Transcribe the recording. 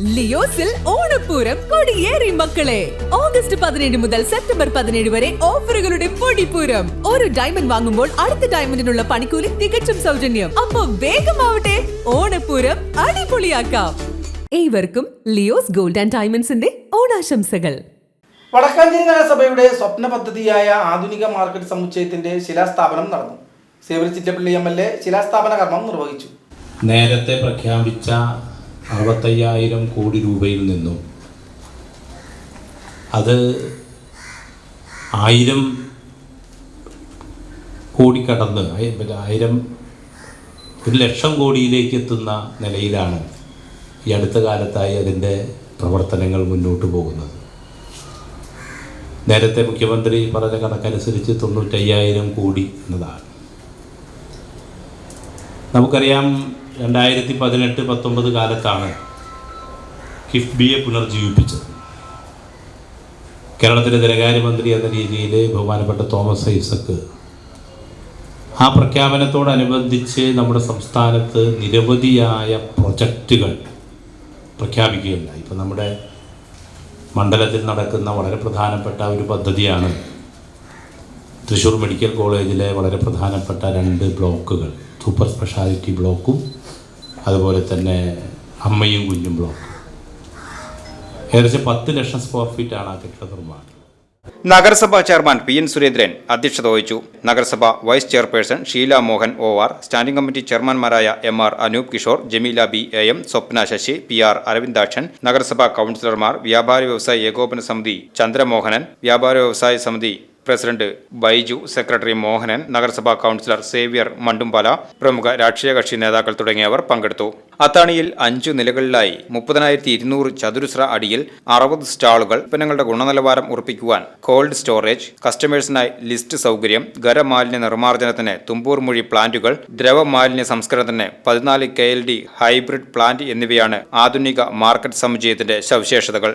ലിയോസിൽ ഓണപ്പൂരം കൊടിയേറി മക്കളെ. ഓഗസ്റ്റ് പതിനേഴ് മുതൽ സെപ്റ്റംബർ പതിനേഴ് വരെ ഓഫറുകളുടെ പൊടിപ്പൂരം. ഒരു ഡയമണ്ട് വാങ്ങുമ്പോൾ അടുത്ത ഡയമണ്ടിനുള്ള പണിക്കൂലി തികച്ചും സൗജന്യം. അപ്പൊ വേഗമാവട്ടെ ഓണപ്പൂരം അടിപൊളിയാക്കാം. ഏവർക്കും ലിയോസ് ഗോൾഡ് ആൻഡ് ഡയമണ്ട്സിന്റെ ഓണാശംസകൾ. വടക്കാഞ്ചേരി നഗരസഭയുടെ സ്വപ്ന പദ്ധതിയായ ആധുനിക മാർക്കറ്റ് സമുച്ചയത്തിന്റെ ശിലാസ്ഥാപനം നടന്നു. സേവരി ചിറ്റപ്പള്ളി എം എൽ എ ശിലാസ്ഥാപന കർമ്മം നിർവഹിച്ചു. നേരത്തെ പ്രഖ്യാപിച്ച അറുപത്തയ്യായിരം കോടി രൂപയിൽ നിന്നും. അത് ആയിരം കോടി കടന്ന് ആയിരം ഒരു ലക്ഷം കോടിയിലേക്ക് എത്തുന്ന നിലയിലാണ് ഈ അടുത്ത കാലത്തായി അതിന്റെ പ്രവർത്തനങ്ങൾ മുന്നോട്ട് പോകുന്നത്. നേരത്തെ മുഖ്യമന്ത്രി പറഞ്ഞ കണക്കനുസരിച്ച് തൊണ്ണൂറ്റയ്യായിരം കോടി എന്നതാണ്. നമുക്കറിയാം രണ്ടായിരത്തി പതിനെട്ട് പത്തൊമ്പത് കാലത്താണ് കിഫ്ബിയെ പുനർജീവിപ്പിച്ചത്. കേരളത്തിലെ ധനകാര്യമന്ത്രി എന്ന രീതിയിൽ ബഹുമാനപ്പെട്ട തോമസ് ഐസക്ക് ആ പ്രഖ്യാപനത്തോടനുബന്ധിച്ച് നമ്മുടെ സംസ്ഥാനത്ത് നിരവധിയായ പ്രൊജക്റ്റുകൾ പ്രഖ്യാപിക്കുകയുണ്ടായി. ഇപ്പം നമ്മുടെ മണ്ഡലത്തിൽ നടക്കുന്ന വളരെ പ്രധാനപ്പെട്ട ഒരു പദ്ധതിയാണ് തൃശ്ശൂർ മെഡിക്കൽ കോളേജിലെ വളരെ പ്രധാനപ്പെട്ട രണ്ട് ബ്ലോക്കുകൾ. സൂപ്പർ സ്പെഷ്യാലിറ്റി ബ്ലോക്കും അതുപോലെ തന്നെ അമ്മയും കുഞ്ഞും ബ്ലോക്കും. ഏകദേശം പത്ത് ലക്ഷം സ്ക്വയർ ഫീറ്റ് ആണ് ആ കെട്ടിട നിർമ്മാണം. നഗരസഭാ ചെയർമാൻ പി എൻ സുരേന്ദ്രൻ അധ്യക്ഷത വഹിച്ചു. നഗരസഭ vice chairperson Sheela Mohan O R standing committee ചെയർമാൻമാരായ M R Anoop Kishore Jameela B A M Swapna Sasi P R Aravindakshan നഗരസഭാ കൗൺസിലർമാർ വ്യാപാര വ്യവസായ ഏകോപന സമിതി ചന്ദ്രമോഹനൻ വ്യാപാര വ്യവസായ സമിതി പ്രസിഡന്റ് ബൈജു സെക്രട്ടറി മോഹനൻ നഗരസഭാ കൗൺസിലർ സേവ്യർ മണ്ടുംപാല പ്രമുഖ രാഷ്ട്രീയ കക്ഷി നേതാക്കൾ തുടങ്ങിയവർ പങ്കെടുത്തു. അത്താണിയിൽ അഞ്ചു നിലകളിലായി മുപ്പതിനായിരത്തി ഇരുന്നൂറ് ചതുരശ്ര അടിയിൽ അറുപത് സ്റ്റാളുകൾ ഉൽപ്പന്നങ്ങളുടെ ഗുണനിലവാരം ഉറപ്പിക്കുവാൻ കോൾഡ് സ്റ്റോറേജ് കസ്റ്റമേഴ്സിനായി ലിസ്റ്റ് സൗകര്യം ഖരമാലിന്യ നിർമ്മാർജനത്തിന് തുമ്പൂർ മൊഴി പ്ലാന്റുകൾ ദ്രവമാലിന്യ സംസ്കരണത്തിന് പതിനാല് കെ ഹൈബ്രിഡ് പ്ലാന്റ് എന്നിവയാണ് ആധുനിക മാർക്കറ്റ് സമുച്ചയത്തിന്റെ സവിശേഷതകൾ.